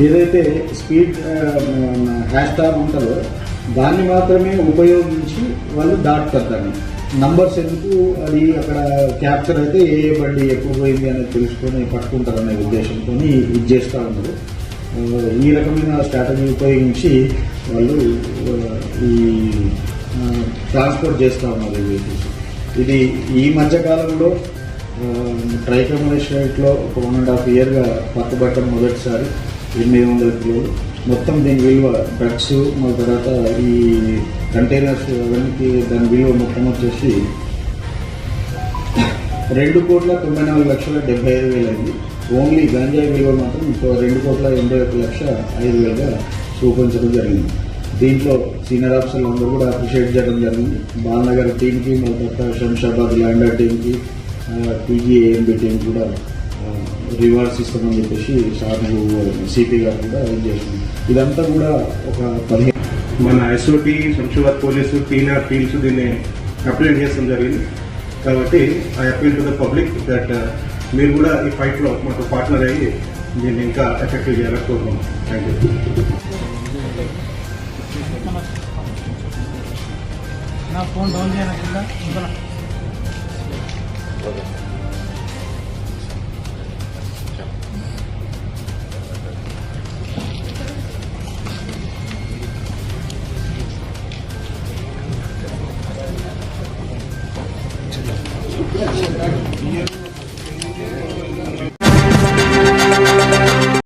ఏదైతే speed hash tag ఉంటుందో దాన్ని మాత్రమే ఉపయోగించి వాళ్ళు దాటుతారు దాన్ని నంబర్స్ ఎందుకు అది అక్కడ క్యాప్చర్ అయితే ఏ ఏ బండి ఎక్కువ పోయింది అనేది తెలుసుకొని పట్టుకుంటారనే ఉద్దేశంతో ఇది చేస్తూ ఉన్నారు. ఈ రకమైన స్ట్రాటజీ ఉపయోగించి వాళ్ళు ఈ ట్రాన్స్పోర్ట్ చేస్తూ ఉన్నారు ఈ ఇది ఈ మధ్యకాలంలో కాలంలో రేట్లో ఒక వన్ అండ్ హాఫ్ ఇయర్గా పట్టుబట్టడం మొదటిసారి. ఎనిమిది వందల కిలోలు మొత్తం దీని విలువ డ్రగ్స్ మళ్ళీ తర్వాత ఈ కంటైనర్స్ అవన్నీ దాని విలువ మొత్తం వచ్చేసి రెండు కోట్ల తొంభై నాలుగు లక్షల డెబ్బై ఐదు వేలు అయింది. ఓన్లీ గంజాయి విలువ మాత్రం ఇంకో రెండు కోట్ల ఎనభై ఒక లక్ష ఐదు వేలుగా చూపించడం జరిగింది. దీంట్లో సీనియర్ ఆఫీసర్లు అందరూ కూడా అప్రిషియేట్ చేయడం జరిగింది. బాలనగర్ టీంకి మన తర్వాత శంషాబాద్ ల్యాండర్ టీంకి పీజీఏఎంబి టీం కూడా రివార్డ్స్ ఇస్తామని చెప్పేసి సార్ సిపి గారు కూడా ఇది చేస్తుంది ఇదంతా కూడా ఒక పదిహేను మన SOT Shamshabad police TR teams దీన్ని అప్లైన్ చేస్తాం జరిగింది కాబట్టి I appeal to the public that మీరు కూడా ఈ ఫైట్లో మాకు పార్ట్నర్ అయ్యి దీన్ని ఇంకా ఎఫెక్టివ్ చేయాలని కోరుకుంటున్నాం థ్యాంక్ యూ నా ఫోన్ డౌన్ చేయను కింద ఇంకా ఓకే you.